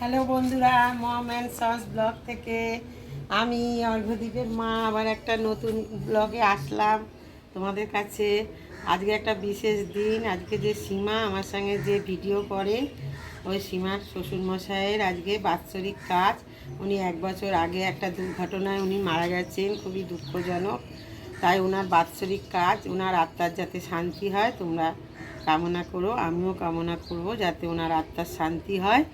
Hello বন্ধুরা, মম and sauce blog থেকে আমি অর্ঘদ্বীপের মা, আবার একটা নতুন ব্লগে আসলাম তোমাদের কাছে। আজকে একটা বিশেষ দিন, আজকে যে সীমা আমার সঙ্গে যে ভিডিও করে, ওই সীমার শ্বশুরমশাইয়ের আজকে বাৎসরিক কাজ। উনি এক বছর আগে একটা দুর্ঘটনায় উনি মারা গেছেন, খুবই দুঃখজনক। তাই ওনার বাৎসরিক কাজ ওনার আত্মার যাতে শান্তি হয়, তোমরা কামনা করো, আমিও কামনা করব, যাতে ওনার আত্মার শান্তি হয়।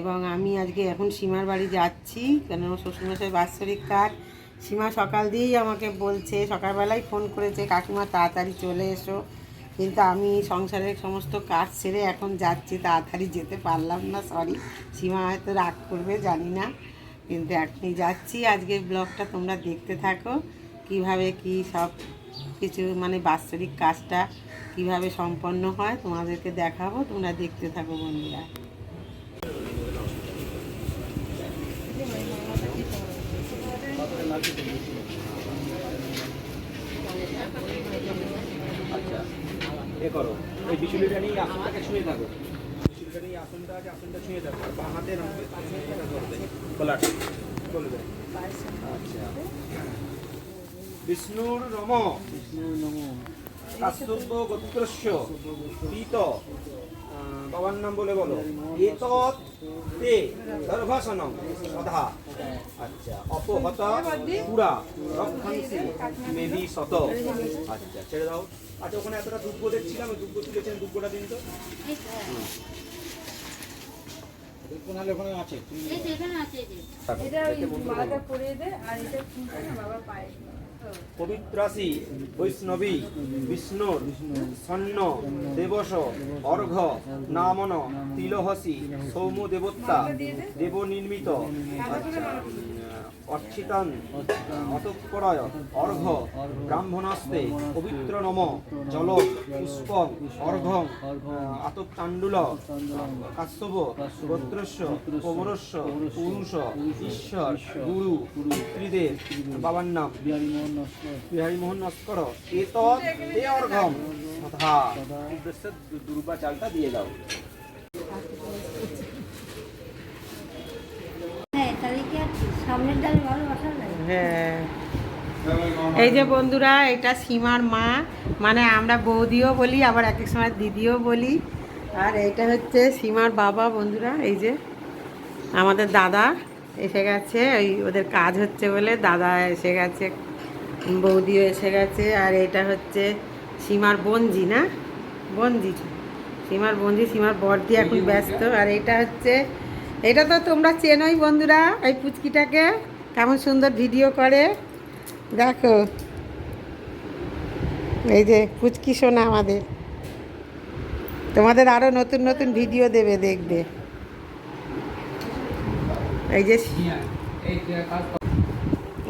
এবং আমি আজকে এখন সীমার বাড়ি যাচ্ছি, কেন শ্বশুরমশাই বাৎসরিক কাজ। সীমা সকাল দিয়েই আমাকে বলছে, সকালবেলায় ফোন করেছে, কাকিমা তাড়াতাড়ি চলে এসো। কিন্তু আমি সংসারের সমস্ত কাজ সেরে এখন যাচ্ছি, তাড়াতাড়ি যেতে পারলাম না সরি সীমা হয়তো রাগ করবে, জানি না। কিন্তু এখনই যাচ্ছি। আজকে ব্লগটা তোমরা দেখতে থাকো, কীভাবে কি সব কিছু মানে বাৎসরিক কাজটা কীভাবে সম্পন্ন হয়, তোমাদেরকে দেখাবো। তোমরা দেখতে থাকো, বন্ধুরা। এ করো। এই বিচুলিটা নিয়ে আসনটাকে ছুঁয়ে থাকো। বিচুলিটা নিয়ে আসনটা আছে আসনটা ছুঁয়ে থাকো। বা হাতে রাখবে এটা করবে বলবে আচ্ছা। বিষ্ণুর নম। বিষ্ণুর নম। কাশ্যপ গোত্রস্য। পীত। বাবার নাম বলে বলো। তে গর্ভাসনম সদা। আচ্ছা অপহত পুরা মেবি শত আচ্ছা ছেড়ে দাও। আচ্ছা ওখানে এতটা দুব্ব দেখছিলাম দুব্ব তুলেছেন দুব্বটা দিন তো। আছে। এই যে এখানে আছে এই যে। এটা মালাটা পরিয়ে দে আর এটা বাবা পায়ে। পবিত্রাসি বৈষ্ণবী বিষ্ণুর সন্ন দেবস অর্ঘ নামন তিলহসি সৌম দেবত্তা দেব নির্মিত অর্চিতান অতঃপরয় অর্ঘ ব্রাহ্মণস্তে পবিত্র নম জল পুষ্প অর্ঘ আততাণ্ডুল কাশ্যপ গোত্রস্য পৌরস্য পুরুষ ঈশ্বর গুরু পিতৃদেব বাবার নাম বিহারী মোহন নস্কর এত এ অর্ঘম তথা দুর্বা চালটা দিয়ে দাও হ্যাঁ তাহলে কি আর সামনের ডালে ভালো বসার লাগে হ্যাঁ। এই যে বন্ধুরা এটা সীমার মা। মানে আমরা বৌদিও বলি আবার এক এক সময় দিদিও বলি। আর এটা হচ্ছে সীমার বাবা বন্ধুরা এই যে আমাদের দাদা এসে গেছে। ওই ওদের কাজ হচ্ছে বলে দাদা এসে গেছে বৌদিও এসে গেছে। আর এটা হচ্ছে সীমার বঞ্জি না? বঞ্জি সীমার বঞ্জি সীমার বর্দি এখন ব্যস্ত। আর এটা হচ্ছে এটা তো তোমরা চেনোই বন্ধুরা, এই পুচকিটাকে। কেমন সুন্দর ভিডিও করে। দেখো। এই যে পুচকি শোনা আমাদের। তোমাদের আরও নতুন নতুন ভিডিও দেবে, দেখবে। এই যে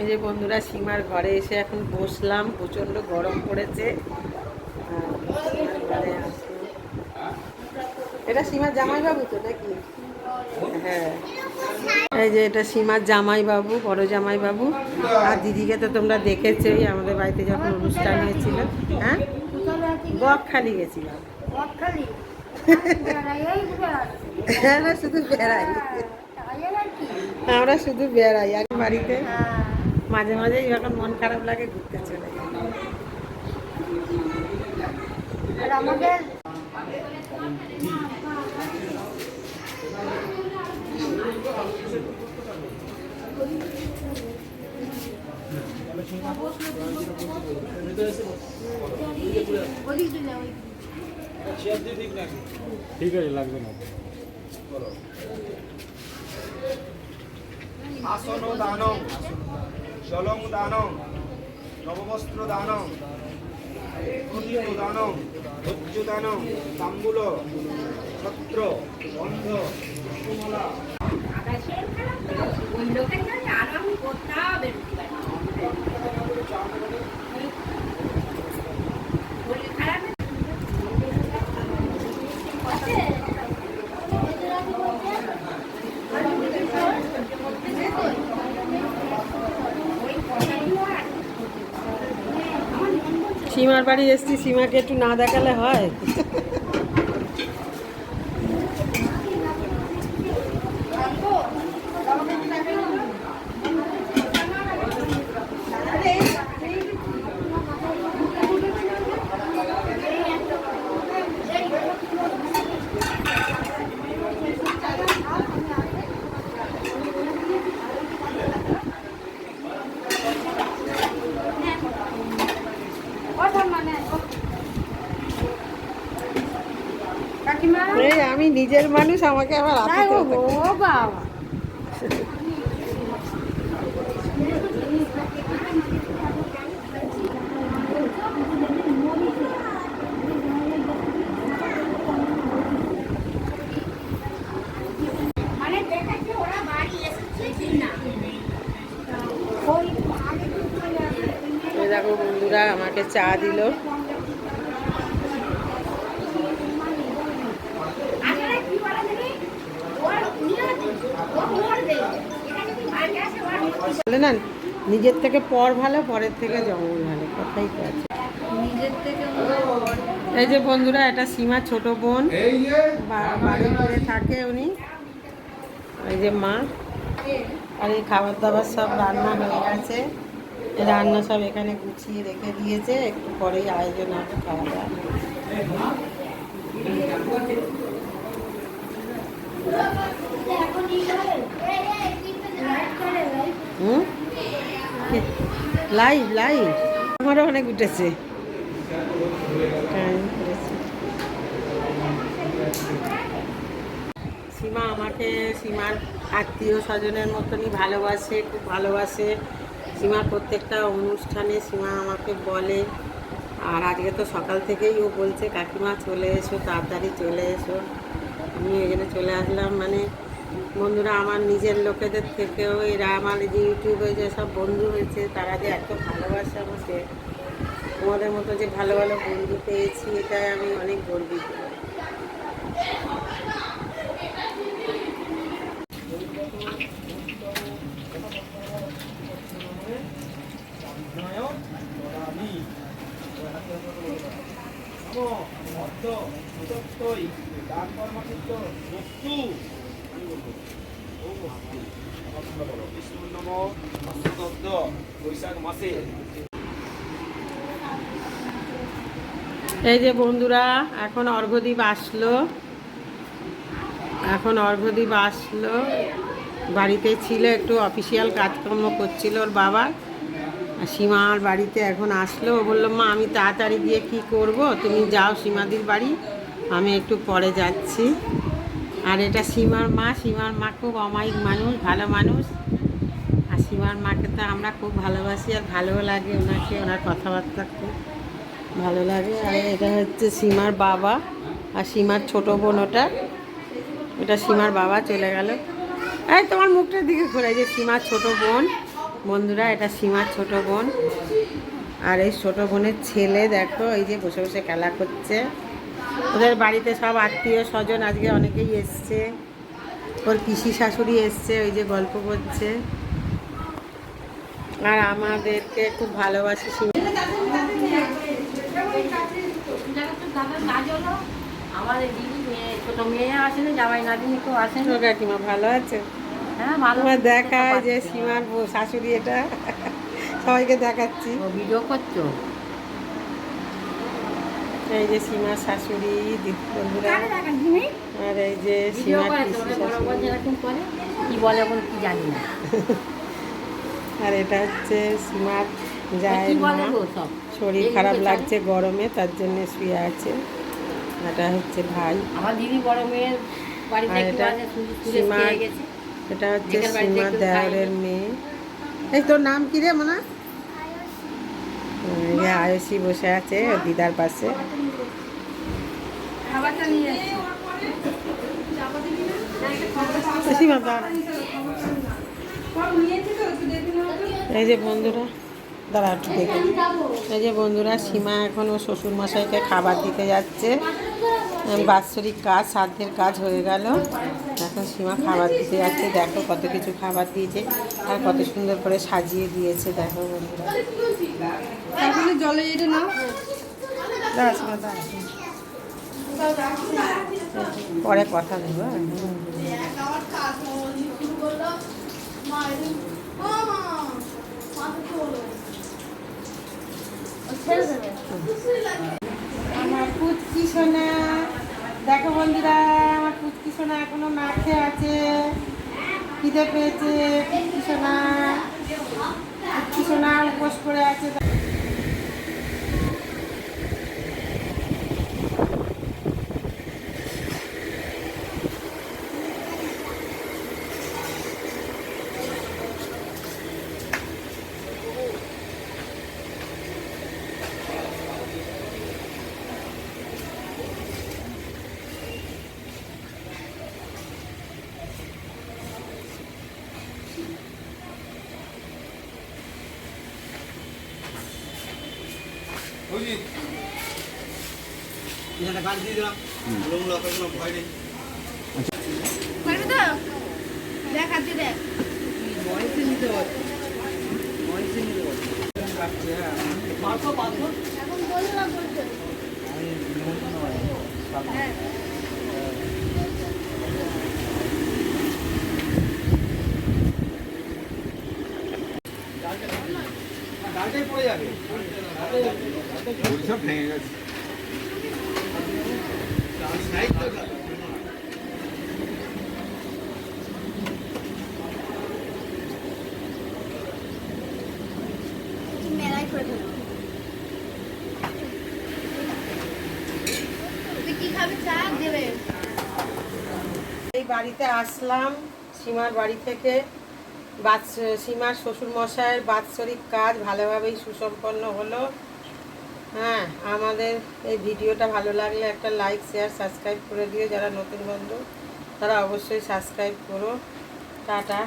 এই যে বন্ধুরা, সীমার ঘরে এসে এখন বসলাম। প্রচণ্ড গরম পড়েছে। এটা সীমার জামাইবাবু তো নাকি? হ্যাঁ। এই যে এটা সীমার জামাইবাবু, বড় জামাইবাবু। আর দিদিকে তো তোমরা দেখেছোই, আমাদের বাড়িতে যখন অনুষ্ঠান হয়েছিল হ্যাঁ? বকখালি গেছিলাম আসছে আমরা শুধু বেড়াই। আমরা শুধু বেড়াই আর বাড়িতে। হ্যাঁ মাঝে মাঝে যখন মন খারাপ লাগে, ঘুরতে চলে যাই। আমাদের ওদিক দিলে ওই ঠিক আছে, লাগবে না। আসন দানং, জলং দানং, নববস্ত্র দানং দানং ভোজ্য দানং, তাম্বুল, ছত্র বন্ধ কুমলা বাড়ি এসছি সীমাকে একটু না দেখালে হয় কাকিমা এই আমি নিজের মানুষ আমাকে আবার ও বাবা। মানে দেখো বন্ধুরা আমাকে চা দিল আসলে কি বলা জানি ওর নিয়তি ও মরবে এটা যদি ভাগ্যে আসে ওর বলে না নিজের থেকে পর ভালো পরের থেকে জঙ্গল ভালো। কথাই তো আছে। নিজের থেকে এই যে বন্ধুরা এটা সীমা ছোট বোন। বাড়ি করে থাকে উনি। এই যে মা। আর এই খাবার দাবার সব রান্না হয়ে গেছে। রান্না সব এখানে গুছিয়ে রেখে দিয়েছে। একটু পরেই আয়োজন হবে খাওয়া দাওয়া এখন হুম? লাইভ লাইভ আমারও অনেক উঠেছে। সীমা আমাকে, সীমার আত্মীয় স্বজনের মতনই ভালোবাসে, খুব ভালোবাসে। সীমার প্রত্যেকটা অনুষ্ঠানে সীমা আমাকে বলে। আর আজকে তো সকাল থেকেই ও বলছে, কাকিমা, চলে এসো, তাড়াতাড়ি চলে এসো। আমি জন্য চলে আসলাম। মানে বন্ধুরা, আমার নিজের লোকেদের থেকেও এরা আমার যে ইউটিউবে যেসব বন্ধু হয়েছে, তারা যে এত ভালোবাসে আমাকে। তোমাদের মতো যে ভালো ভালো বন্ধু পেয়েছি, এটাই আমি অনেক গর্বিত। এই যে বন্ধুরা, এখন অর্ঘদ্বীপ আসলো। এখন অর্ঘদ্বীপ আসলো। বাড়িতে ছিল, একটু অফিসিয়াল কাজকর্ম করছিল ওর বাবা। সীমার বাড়িতে এখন আসলো। ও বলল, মা, আমি তাড়াতাড়ি গিয়ে কি করব? তুমি যাও সীমাদির বাড়ি, আমি একটু পরে যাচ্ছি। আর এটা সীমার মা সীমার মা খুব অমায়িক মানুষ, ভালো মানুষ। আর সীমার মাকে তো আমরা খুব ভালোবাসি আর ভালোও লাগে ওনাকে, ওনার কথাবার্তা খুব ভালো লাগে। আর এটা হচ্ছে সীমার বাবা আর সীমার ছোট বোন ওটা। এটা সীমার বাবা চলে গেল। এই তোমার মুখটার দিকে ঘোরা যে সীমার ছোট বোন। বন্ধুরা, এটা সীমার ছোট বোন। আর এই ছোট বোনের ছেলে দেখো, এই যে বসে বসে খেলা করছে। ওদের বাড়িতে সব আত্মীয় স্বজন আজকে অনেকেই এসছে। ওর পিসি শাশুড়ি এসছে, ওই যে গল্প করছে। আর আমাদেরকে খুব ভালোবাসে দিদি মেয়ে কাকিমা, ভালো আছে? হ্যাঁ দেখায় যে সীমার শাশুড়ি এটা। সবাইকে দেখাচ্ছি। ভিডিও করছ? এই যে সীমার শাশুড়ি বন্ধুরা আর এই যে করে কি বলে এখন কি জানি না। আর এটা হচ্ছে সীমার কি জায়ের মা। বলে গো সব? শরীর খারাপ লাগছে গরমে তার জন্য শুয়ে আছে। এটা হচ্ছে ভাই। আমার দিদি বড় বাড়িতে আর এটা হচ্ছে একটু দেওয়ারের মেয়ে। এই তোর নাম কি রে মনা? এই যে আয়সী বসে আছে দিদার পাশে। এই যে বন্ধুরা দাঁড়া একটু দেখে। এই যে বন্ধুরা সীমা এখন ও শ্বশুর মশাইকে খাবার দিতে যাচ্ছে। বাৎসরিক কাজ সাধ্যের কাজ হয়ে গেল। এখন সীমা খাবার দিতে যাচ্ছে। দেখো কত কিছু খাবার দিয়েছে আর কত সুন্দর করে সাজিয়ে দিয়েছে দেখো বন্ধুরা। পরে কথা দেবো আমার পুচ্ছি সোনা। দেখো বন্ধুরা, আমার পুচকি সোনা এখনও না খেয়ে আছে। খিদে পেয়েছে পুচকি সোনা। পুচকি সোনা উপোস করে আছে। পারবে তো দেখ হাত দিয়ে দেখ। এখন বলো না বলতে। ডালটাই পড়ে যাবে মেলাই করে ফেলো তুই কি খাবি চা দেবে এই বাড়িতে আসলাম সীমার বাড়ি থেকে। সীমার শ্বশুর মশাইয়ের বাৎসরিক কাজ ভালোভাবেই সুসম্পন্ন হলো। হ্যাঁ আমাদের এই ভিডিওটা ভালো লাগলে একটা লাইক শেয়ার সাবস্ক্রাইব করে দিও যারা নতুন বন্ধু। তারা অবশ্যই সাবস্ক্রাইব করো। টাটা।